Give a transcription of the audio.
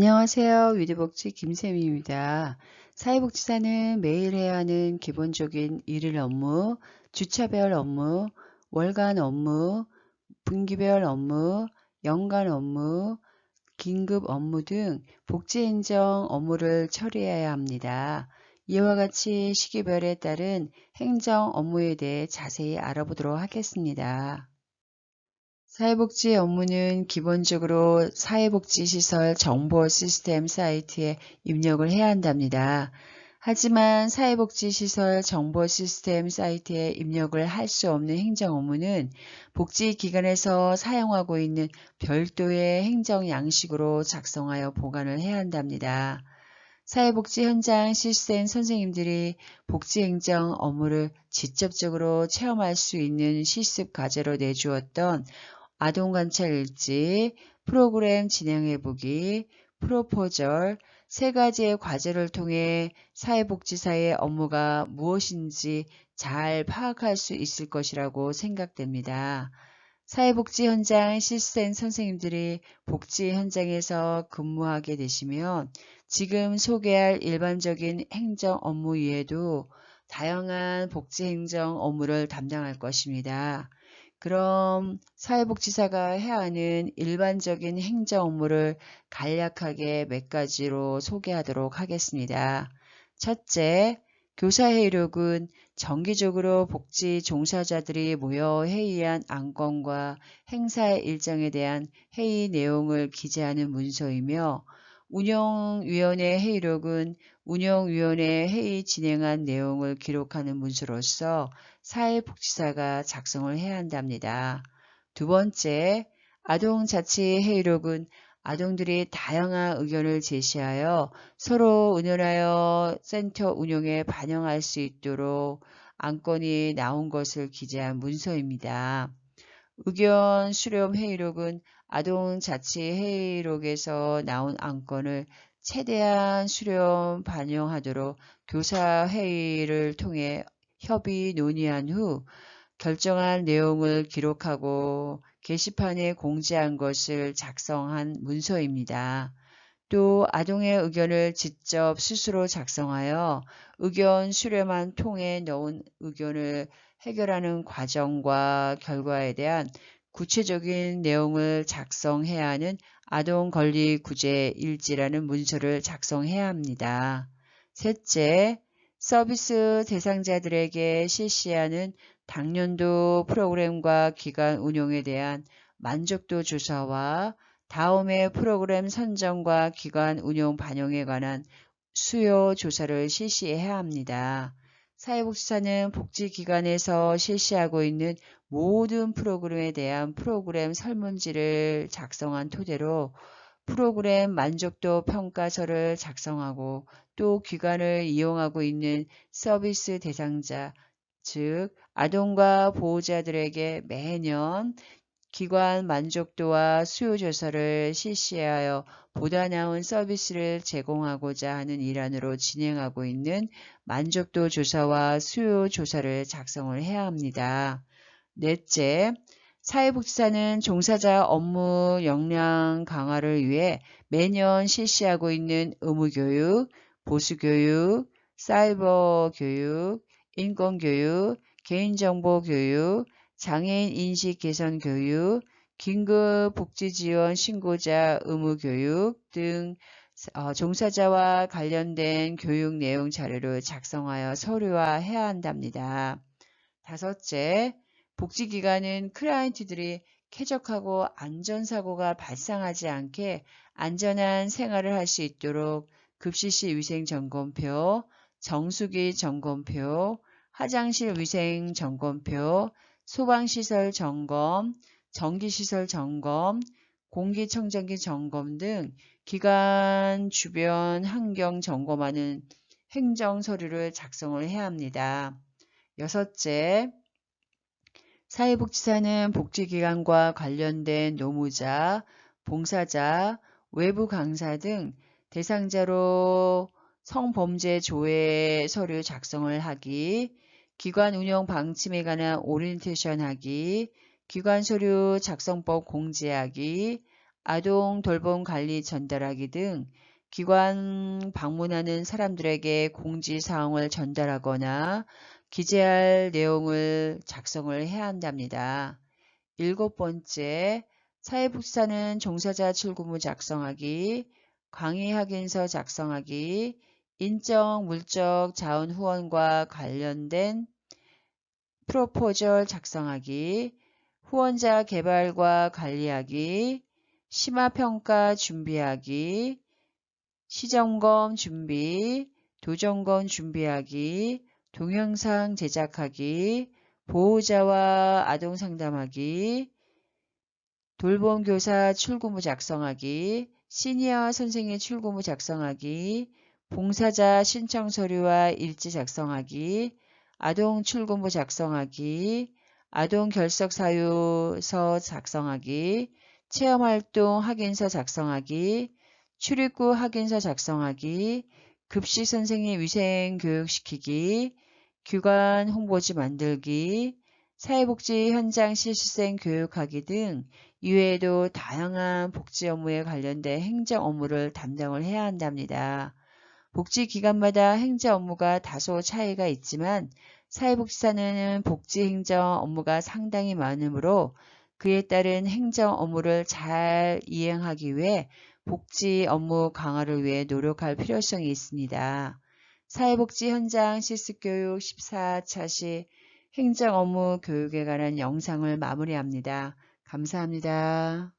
안녕하세요. 위드복지 김세미입니다. 사회복지사는 매일 해야 하는 기본적인 일일 업무, 주차별 업무, 월간 업무, 분기별 업무, 연간 업무, 긴급 업무 등 복지행정 업무를 처리해야 합니다. 이와 같이 시기별에 따른 행정 업무에 대해 자세히 알아보도록 하겠습니다. 사회복지 업무는 기본적으로 사회복지시설 정보 시스템 사이트에 입력을 해야 한답니다. 하지만 사회복지시설 정보 시스템 사이트에 입력을 할 수 없는 행정 업무는 복지기관에서 사용하고 있는 별도의 행정 양식으로 작성하여 보관을 해야 한답니다. 사회복지 현장 실습생 선생님들이 복지행정 업무를 직접적으로 체험할 수 있는 실습 과제로 내주었던 아동관찰 일지, 프로그램 진행해보기, 프로포절 세 가지의 과제를 통해 사회복지사의 업무가 무엇인지 잘 파악할 수 있을 것이라고 생각됩니다. 사회복지 현장 실생 선생님들이 복지 현장에서 근무하게 되시면 지금 소개할 일반적인 행정 업무 외에도 다양한 복지 행정 업무를 담당할 것입니다. 그럼 사회복지사가 해야 하는 일반적인 행정 업무를 간략하게 몇 가지로 소개하도록 하겠습니다. 첫째, 교사회의록은 정기적으로 복지 종사자들이 모여 회의한 안건과 행사의 일정에 대한 회의 내용을 기재하는 문서이며 운영위원회 회의록은 운영위원회 회의 진행한 내용을 기록하는 문서로서 사회복지사가 작성을 해야 한답니다. 두 번째, 아동자치회의록은 아동들이 다양한 의견을 제시하여 서로 의논하여 센터 운영에 반영할 수 있도록 안건이 나온 것을 기재한 문서입니다. 의견 수렴 회의록은 아동자치회의록에서 나온 안건을 최대한 수렴 반영하도록 교사회의를 통해 협의 논의한 후 결정한 내용을 기록하고 게시판에 공지한 것을 작성한 문서입니다. 또 아동의 의견을 직접 스스로 작성하여 의견 수렴한 통에 넣은 의견을 해결하는 과정과 결과에 대한 구체적인 내용을 작성해야 하는 아동 권리 구제 일지라는 문서를 작성해야 합니다. 셋째, 서비스 대상자들에게 실시하는 당년도 프로그램과 기간 운용에 대한 만족도 조사와 다음해 프로그램 선정과 기간 운용 반영에 관한 수요 조사를 실시해야 합니다. 사회복지사는 복지기관에서 실시하고 있는 모든 프로그램에 대한 프로그램 설문지를 작성한 토대로 프로그램 만족도 평가서를 작성하고 또 기관을 이용하고 있는 서비스 대상자, 즉 아동과 보호자들에게 매년 기관 만족도와 수요 조사를 실시하여 보다 나은 서비스를 제공하고자 하는 일환으로 진행하고 있는 만족도 조사와 수요 조사를 작성을 해야 합니다. 넷째, 사회복지사는 종사자 업무 역량 강화를 위해 매년 실시하고 있는 의무교육, 보수교육, 사이버 교육, 인권교육, 개인정보 교육, 장애인 인식 개선 교육, 긴급 복지 지원 신고자 의무 교육 등 어, 종사자와 관련된 교육 내용 자료를 작성하여 서류화해야 한답니다. 다섯째, 복지기관은 클라이언트들이 쾌적하고 안전사고가 발생하지 않게 안전한 생활을 할 수 있도록 급식시 위생 점검표, 정수기 점검표, 화장실 위생 점검표, 소방시설 점검, 전기시설 점검, 공기청정기 점검 등 기관 주변 환경 점검하는 행정 서류를 작성을 해야 합니다. 여섯째, 사회복지사는 복지기관과 관련된 노무자, 봉사자, 외부 강사 등 대상자로 성범죄 조회 서류 작성을 하기, 기관 운영 방침에 관한 오리엔테이션 하기, 기관 서류 작성법 공지하기, 아동 돌봄 관리 전달하기 등 기관 방문하는 사람들에게 공지 사항을 전달하거나 기재할 내용을 작성을 해야 한답니다. 일곱 번째, 사회복지사는 종사자 출구무 작성하기, 강의 확인서 작성하기, 인적, 물적, 자원 후원과 관련된 프로포절 작성하기, 후원자 개발과 관리하기, 심화평가 준비하기, 시점검 준비, 도점검 준비하기, 동영상 제작하기, 보호자와 아동 상담하기, 돌봄 교사 출구무 작성하기, 시니어 선생의 출구무 작성하기, 봉사자 신청 서류와 일지 작성하기, 아동 출구무 작성하기, 아동 결석 사유서 작성하기, 체험활동 확인서 작성하기, 출입구 확인서 작성하기, 급식 선생님 위생 교육시키기, 교관 홍보지 만들기, 사회복지 현장 실습생 교육하기 등 이외에도 다양한 복지 업무에 관련된 행정 업무를 담당을 해야 한답니다. 복지기관마다 행정 업무가 다소 차이가 있지만 사회복지사는 복지행정 업무가 상당히 많으므로 그에 따른 행정 업무를 잘 이행하기 위해 복지 업무 강화를 위해 노력할 필요성이 있습니다. 사회복지 현장 실습교육 14차 시 행정 업무 교육에 관한 영상을 마무리합니다. 감사합니다.